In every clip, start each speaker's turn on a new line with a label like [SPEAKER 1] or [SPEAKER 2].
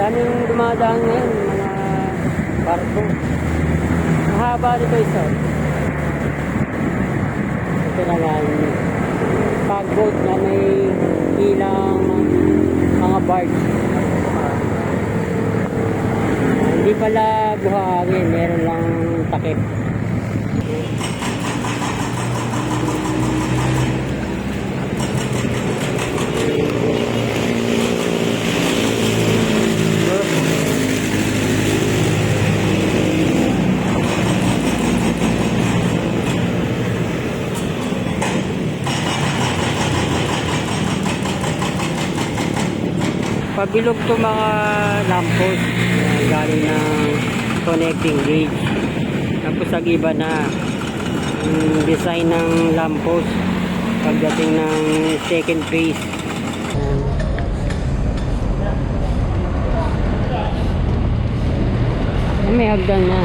[SPEAKER 1] daming dumadaan ngayon, mga barko. Mahaba dito isa. Ito naman, pagboat na may ilang mga barge. Hindi pala buhangin, meron lang takip. Pabilog to mga lamppost na galing ng connecting gauge. Tapos sa iba na yung design ng lamppost pagdating ng second phase. Ayan. May hagdan na.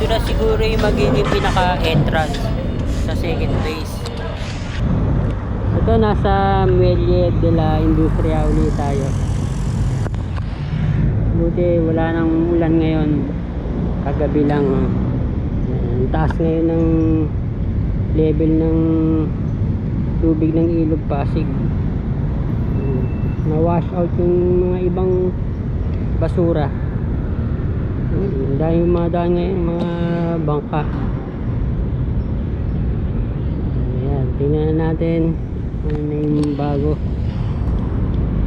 [SPEAKER 1] Ito na siguro yung magiging pinaka-entrance sa second phase. Ito nasa Muelle de la Industria ulit tayo. Buti wala nang ulan ngayon. Kagabi lang. oh. Ang taas ngayon ng level ng tubig ng ilog Pasig. Na-wash out yung mga ibang basura. Dahil mga daan ngayon, mga bangka. Ayan, tingnan natin ano na yung bago.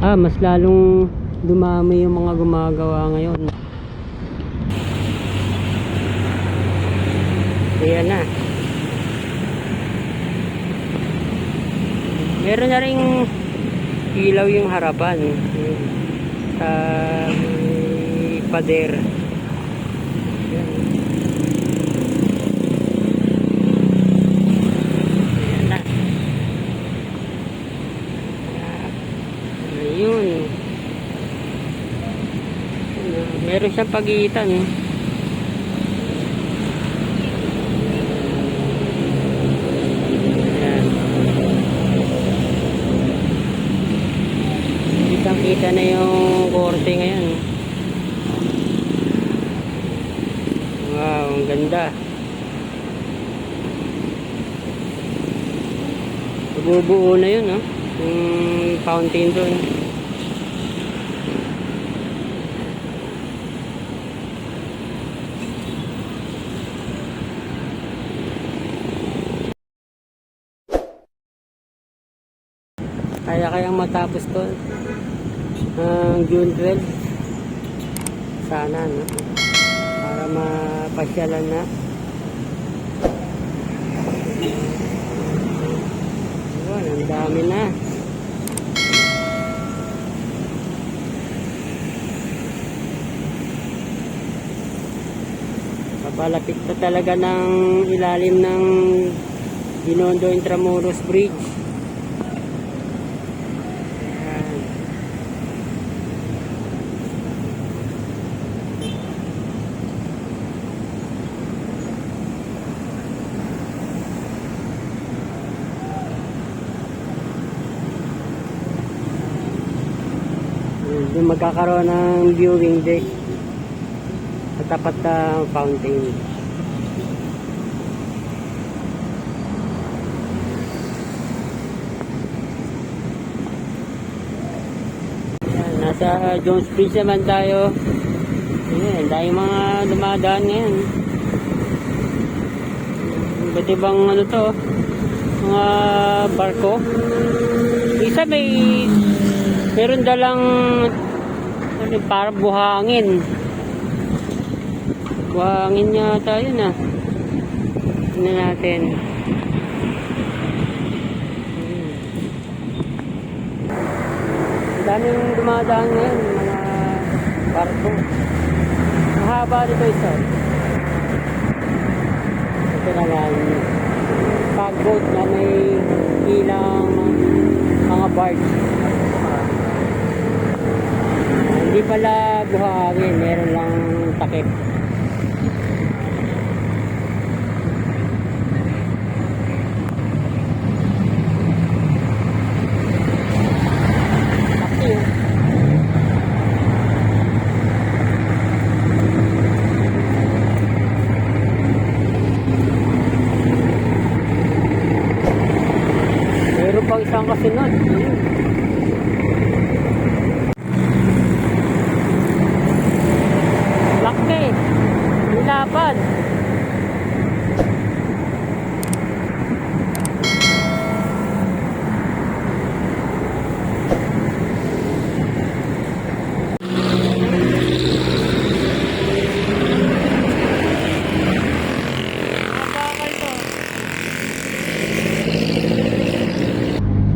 [SPEAKER 1] Ah, mas lalong dumami yung mga gumagawa ngayon. Ayan na. Meron na rin ilaw yung harapan. Sa pader. Ayan na. Ayun. Meron siyang pagitan. Eh. Kitang kita na yung korte ngayon. Wow, ang ganda. Bubuo na yun, no? Yung fountain doon. Kaya kayang matapos to ang June 12. Sana, no? Para mapasyalan na. Ayun, ang dami na. Papalapit na talaga ng ilalim ng Binondo Intramuros Bridge. Ayan. Doon magkakaroon ng viewing deck sa tapat ng fountain. Ayan, nasa Jones Bridge naman tayo. Ayan, dahil mga dumadaan ngayon. Iba't ibang ano to, mga barko. Isa may meron dalang ano, parang buhangin. Buhangin yata yun ah. Tingnan natin. Daming dumadaan ngayon, mga barko. Mahaba dito isa. Ito naman, pagboat na may ilang mga barge. Hindi pala buhangin, meron lang takip. walang kasunod. Ayun. Laki. Nilapad.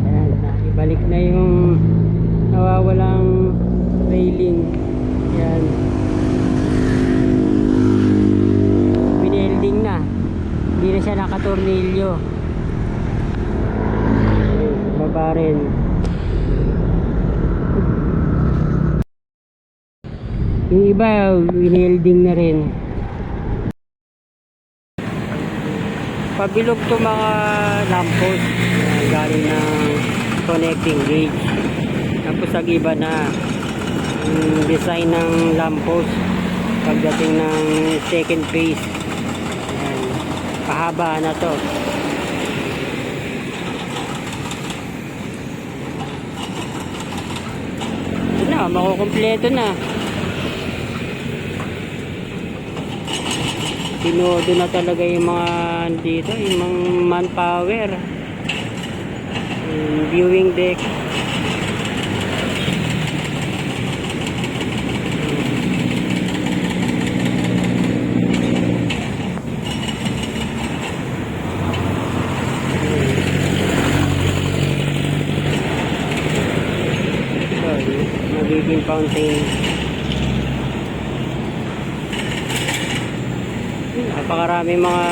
[SPEAKER 1] Ayan, na, ibalik na yung nawawalang railing. Yan. Binelding na. Hindi na Ayun, Baba rin. Yung iba, winelding na rin. Pabilog to mga lamppost na galing ng connecting gauge. Tapos ang iba na yung design ng lamppost pagdating ng second phase. Pahaba na to. Ito na, makukumpleto na. Tinodo na talaga yung mga dito, yung mga manpower. Yung viewing deck. Ito, yung magiging fountain. Napakarami mga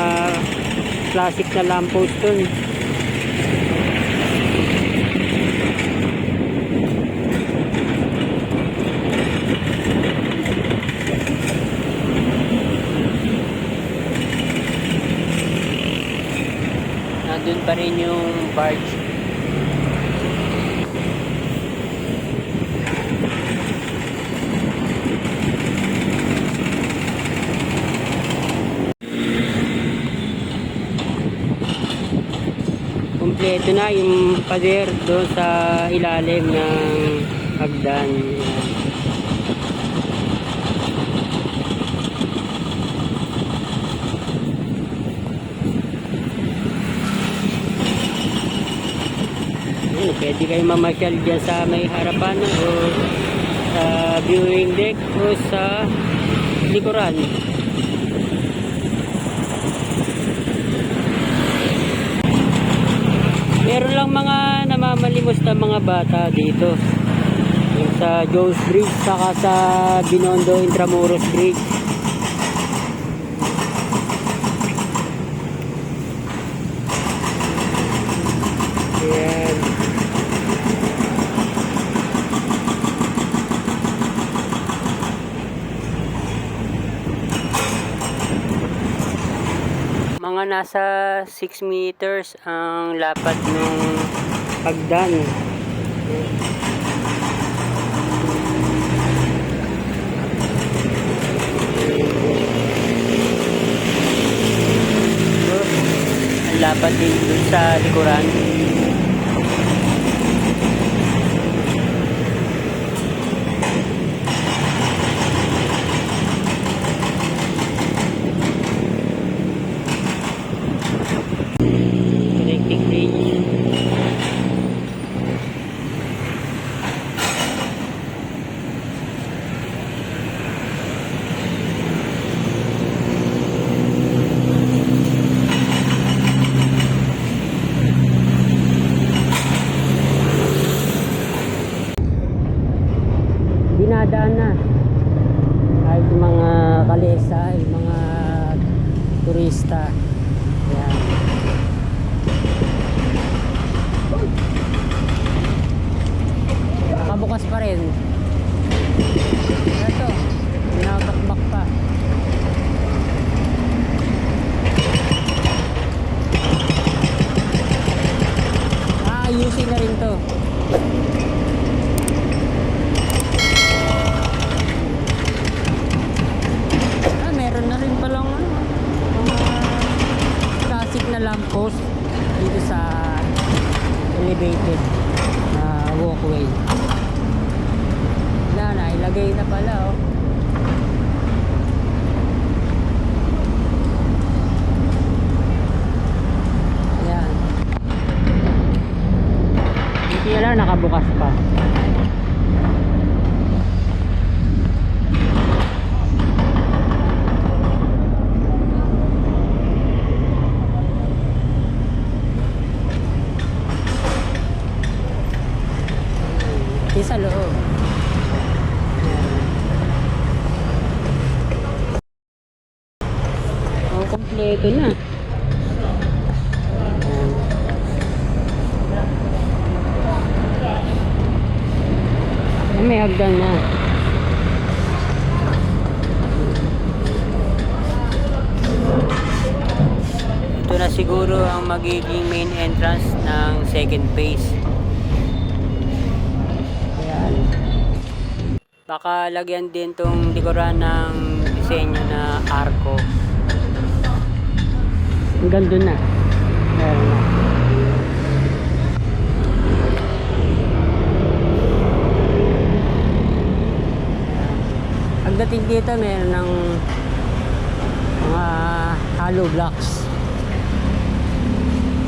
[SPEAKER 1] classic na lamppost dun. Nandun pa rin yung barge. Kompleto na yung pader doon sa ilalim ng hagdan. Yan. Ayun, pwede kayo mamasyal dyan sa may harapan o sa viewing deck o sa likuran. Meron lang mga namamalimos na mga bata dito. Yung sa Jones Bridge saka sa Binondo Intramuros Bridge. Nasa 6 meters ang lapad ng hagdan. Ang lapad din dun sa likuran. Connecting range. dinadaan na kahit yung mga kalesa yung mga turista yan nakabukas pa rin ito binabakbak pa aayusin na rin to Ah, meron na rin palang ano, mga classic na lamppost dito sa elevated. walkway. Wala na, ilagay na pala oh. Ayan. Hindi nakabukas pa. Sa loob. Oh, kompleto na. May hagdan na. Ito na siguro ang magiging main entrance ng second phase. Ayan. Baka lagyan din tong likuran ng disenyo na arco. Hanggang doon na. Meron na. Pagdating dito, meron ng mga hollow blocks.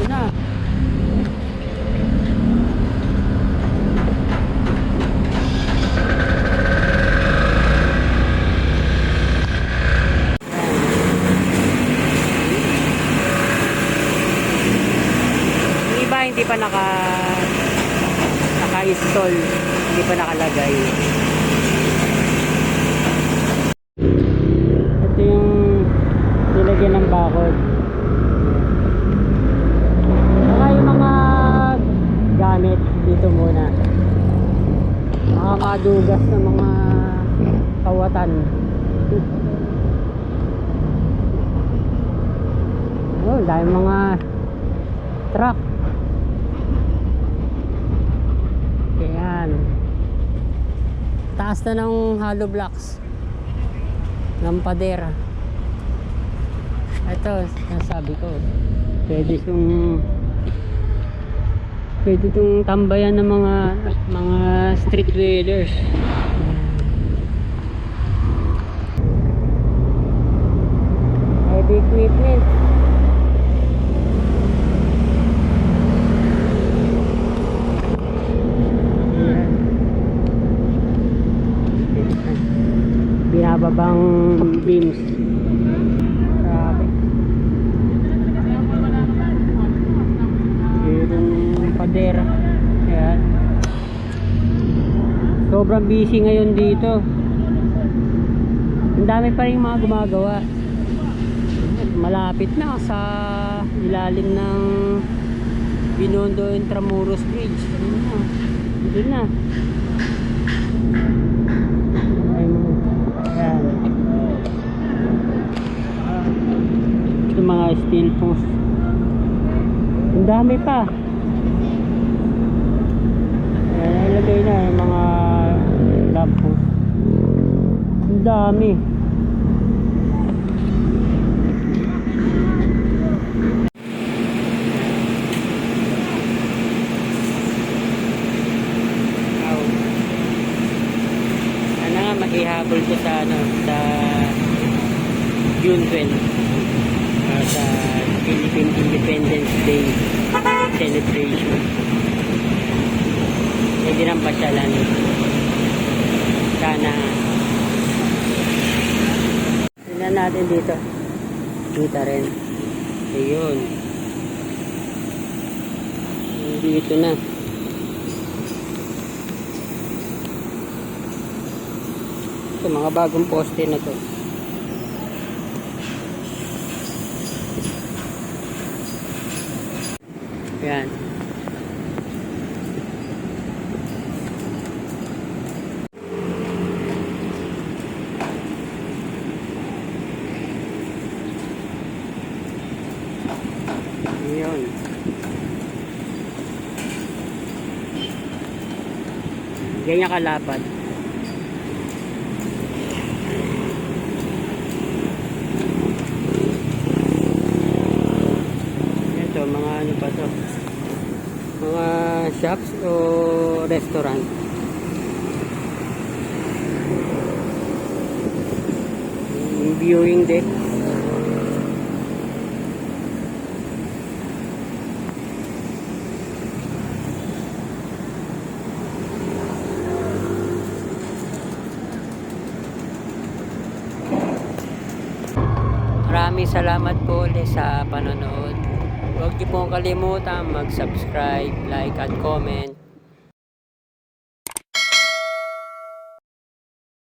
[SPEAKER 1] Ito na. Iba hindi pa naka naka-install, hindi pa nakalagay. Ito yung nilagyan ng bakod. Saka yung mga gamit dito muna. Mga madugas na mga kawatan. Oh, dahil mga truck. Ayan. Taas na ng hollow blocks. Ng padera. Ito, nasabi ko. Pwede itong pwede itong tambayan ng mga mga street dwellers. Heavy equipment. Ayan. Binababang beams. Grabe. Yung padera. Ayan. Sobrang busy ngayon dito. Ang dami pa rin mga gumagawa. Malapit na sa ilalim ng Binondo Intramuros Bridge. Doon na. Doon na. Ayun. Ito mga steel post. Ang dami pa. Ayan, ilagay na yung mga lamp post. Ang dami. Ow. Ano nga, makihabol ko sa ano, sa June 12. ah, sa Philippine Independence Day celebration. Pwede nang pasyalan. Sana. Natin dito. Kita rin. Ayun. Dito na. Ito, mga bagong poste na to. Yan. Yun. Ganyan kalapad. Ito, mga ano pa to. mga shops o restaurant. Viewing deck. Sa panonood. Huwag niyo pong kalimutan mag-subscribe, like, at comment